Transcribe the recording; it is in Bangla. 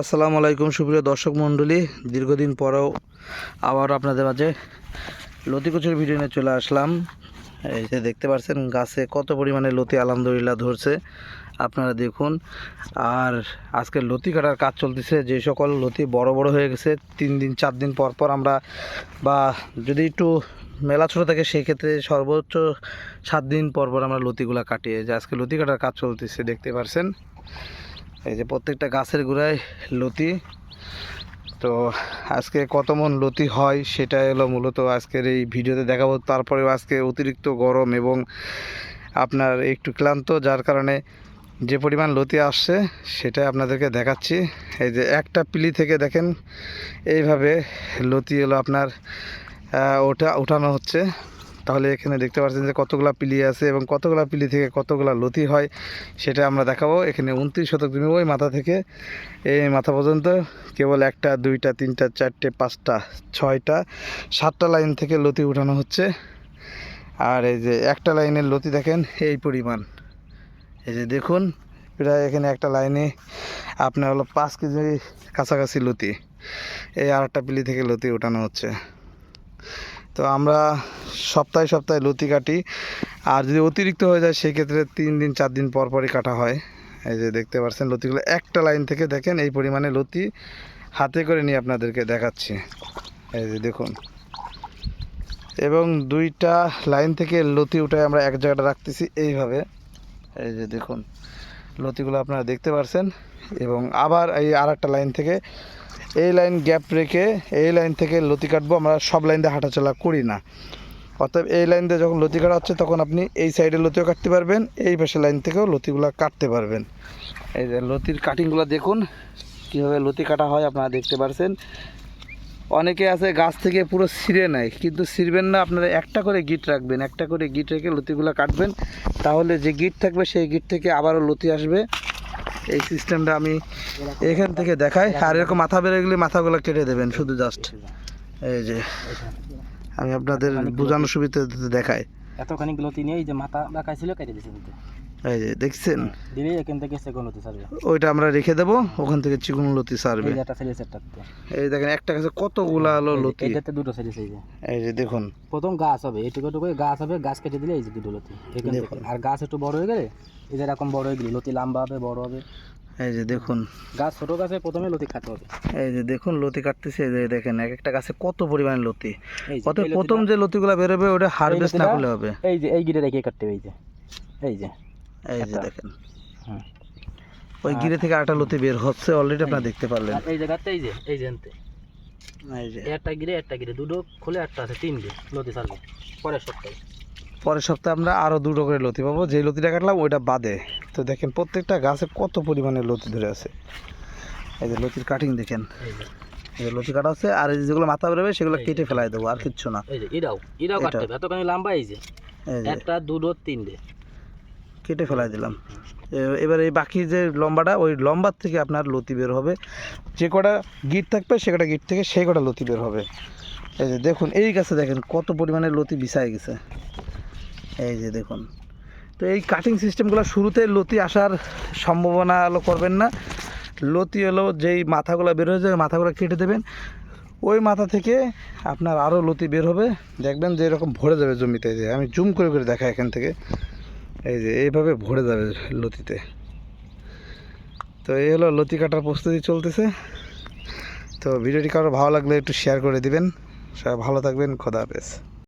আসসালামু আলাইকুম, সুপ্রিয় দর্শক মণ্ডলী। দীর্ঘদিন পরেও আবার আপনাদের মাঝে লতিকুচুর ভিডিও নিয়ে চলে আসলাম। এই যে দেখতে পাচ্ছেন, গাছে কত পরিমাণে লতি আলহামদুলিল্লাহ ধরছে। আপনারা দেখুন, আর আজকে লতি কাটার কাজ চলতেছে। যে সকল লতি বড় বড় হয়ে গেছে, তিন দিন, চার দিন পর পর আমরা, বা যদি একটু মেলা ছোটো থাকে সেই ক্ষেত্রে সর্বোচ্চ সাত দিন পর পর আমরা লতিগুলা কাটিয়ে, যে আজকে লতি কাটার কাজ চলতেছে, দেখতে পাচ্ছেন। এই যে প্রত্যেকটা গাছের গোড়ায় লতি। তো আজকে কত মন লতি হয় সেটা হলো মূলত আজকের এই ভিডিওতে দেখাবো। তারপরেও আজকে অতিরিক্ত গরম এবং আপনার একটু ক্লান্ত, যার কারণে যে পরিমাণ লতি আসছে সেটা আপনাদেরকে দেখাচ্ছি। এই যে একটা পিলি থেকে দেখেন, এইভাবে লতি হলো আপনার ওটা উঠানো হচ্ছে। তাহলে এখানে দেখতে পাচ্ছেন যে কতগুলো পিলি আছে এবং কতগুলো পিলি থেকে কতগুলো লতি হয় সেটা আমরা দেখাবো। এখানে উনত্রিশ শতক জমি ওই মাথা থেকে। এই মাথা পর্যন্ত কেবল একটা, দুইটা, তিনটা, চারটে, পাঁচটা, ছয়টা, সাতটা লাইন থেকে লতি উঠানো হচ্ছে। আর এই যে একটা লাইনের লতি দেখেন, এই পরিমাণ। এই যে দেখুন, প্রায় এখানে একটা লাইনে আপনার হলো পাঁচ কেজি কাছাকাছি লতি। এই আর একটা পিলি থেকে লতি উঠানো হচ্ছে। তো আমরা সপ্তাহে সপ্তাহে লতি কাটি। আর যদি অতিরিক্ত হয়ে যায়, সেক্ষেত্রে তিন দিন, চার দিন পর পরই কাটা হয়। এই যে দেখতে পাচ্ছেন লতিগুলো, একটা লাইন থেকে দেখেন এই পরিমাণে লতি হাতে করে নিয়ে আপনাদেরকে দেখাচ্ছি। এই যে দেখুন। এবং দুইটা লাইন থেকে লতি উঠে আমরা এক জায়গাটা রাখতেছি এইভাবে। এই যে দেখুন। লতিগুলো আপনারা দেখতে পারছেন এবং আবার এই আর লাইন থেকে এই লাইন গ্যাপ রেখে এই লাইন থেকে লতি কাটবো, আমরা সব লাইন দিয়ে হাঁটাচলা করি না। অতএব এই লাইন দিয়ে যখন লতি কাটা হচ্ছে, তখন আপনি এই সাইডে লতিও কাটতে পারবেন, এই পাশে লাইন থেকেও লতিগুলো কাটতে পারবেন। এই যে লতির কাটিংগুলো দেখুন, কীভাবে লতি কাটা হয় আপনারা দেখতে পারছেন। অনেকে আছে গাছ থেকে পুরো ছিঁড়ে নেয় কিন্তু ছিঁড়বেন না আপনারা একটা করে গিট রাখবেন একটা করে গিট রেখে লতিগুলো কাটবেন তাহলে যে গিট থাকবে সেই গিট থেকে আবারও লতি আসবে। এই সিস্টেমটা আমি এখান থেকে দেখাই আর এরকম মাথা বেড়ে গেলে মাথাগুলো কেটে দেবেন শুধু জাস্ট এই যে আমি আপনাদের বোঝানোর সুবিধাতে দেখাই। এতখানি গ্লতি নিয়ে এই যে মাথা বাঁকাই ছিল কেটে দিয়েছে এই যে দেখছেন? দিলে এখান থেকে সেকেন্ড হতে সারবে ওইটা আমরা রেখে দেবো ওখান থেকে চিকুন লতি সারবে এই একটা সাইজ সেটটাতে এই দেখেন একটা গাছে কতগুলা হলো লতি। এইটাতে দুটো সাইজ যে। এই যে দেখুন। প্রথম গাছ হবে এইটুকু টুকু গাছ হবে গাছ কেটে দিলে এই যে দুটো লতি। এখান থেকে। দেখুন। আর গাছ একটু বড় হয়ে গেলে এই যে এরকম বড় হয়ে গেলে লতি লম্বা হবে বড় হবে। এই যে দেখুন। গাছ ছোট গাছে প্রথমে লতি খাতে হবে। এই যে দেখুন লতি কাটতেছে এই যে দেখেন এক একটা গাছে কত পরিমাণে লতি। অত প্রথম যে লতিগুলা বেরোবে ওটা হারভেস্ট না করলে হবে। এই যে এই গিরে রেখে কাটতে হবে এই যে। এই যে। এই যে দেখেন। ওই গিরে থেকে আরেকটা লতি বের হচ্ছে অলরেডি আপনারা দেখতে পারলেন। এই জায়গাতে এই যে এই যে। এই যে। একটা গিরে একটা গিরে দুটো খুলে একটা আছে তিন গিরে লতি সারবে পরের সপ্তাহে। পরের সপ্তাহে আমরা আরও দুটো করে লতি পাবো। যেই লতিটা কাটলাম ওইটা বাদে। তো দেখেন প্রত্যেকটা গাছে কত পরিমাণে লতি ধরে আছে। এই যে লতির কাটিং দেখেন। এই লতি কাটা আছে আর এই যেগুলো মাথা বেরোবে সেগুলো কেটে ফেলাই দেবো আর কিচ্ছু না। এই যে এটাও এটাও। কাটতে হবে। এতখানি লম্বা এই যে। একটা দুটো তিনটে। কেটে ফেলাই দিলাম। এবার এই বাকি যে লম্বাটা, ওই লম্বার থেকে আপনার লতি বের হবে। যে কটা গিট থাকবে, সে কটা গিট থেকে সেই কটা লতি বের হবে। এই যে দেখুন, এই গাছে দেখেন কত পরিমাণে লতি বিছায় গেছে। এই যে দেখুন। তো এই কাটিং সিস্টেমগুলো শুরুতে লতি আসার সম্ভাবনা আলো করবেন না। লতি হলো যেই মাথাগুলো বের হয়ে যাবে মাথাগুলো কেটে দেবেন। ওই মাথা থেকে আপনার আরও লতি বের হবে। দেখবেন যে এরকম ভরে যাবে জমিতে। যে আমি জুম করে করে দেখাই এখান থেকে। এই যে এইভাবে ভরে যাবে লতিতে। তো এই হলো লতি কাটার প্রস্তুতি চলতেছে। তো ভিডিওটি কারও ভালো লাগলে একটু শেয়ার করে দিবেন। সবাই ভালো থাকবেন, খোদা হাফেজ।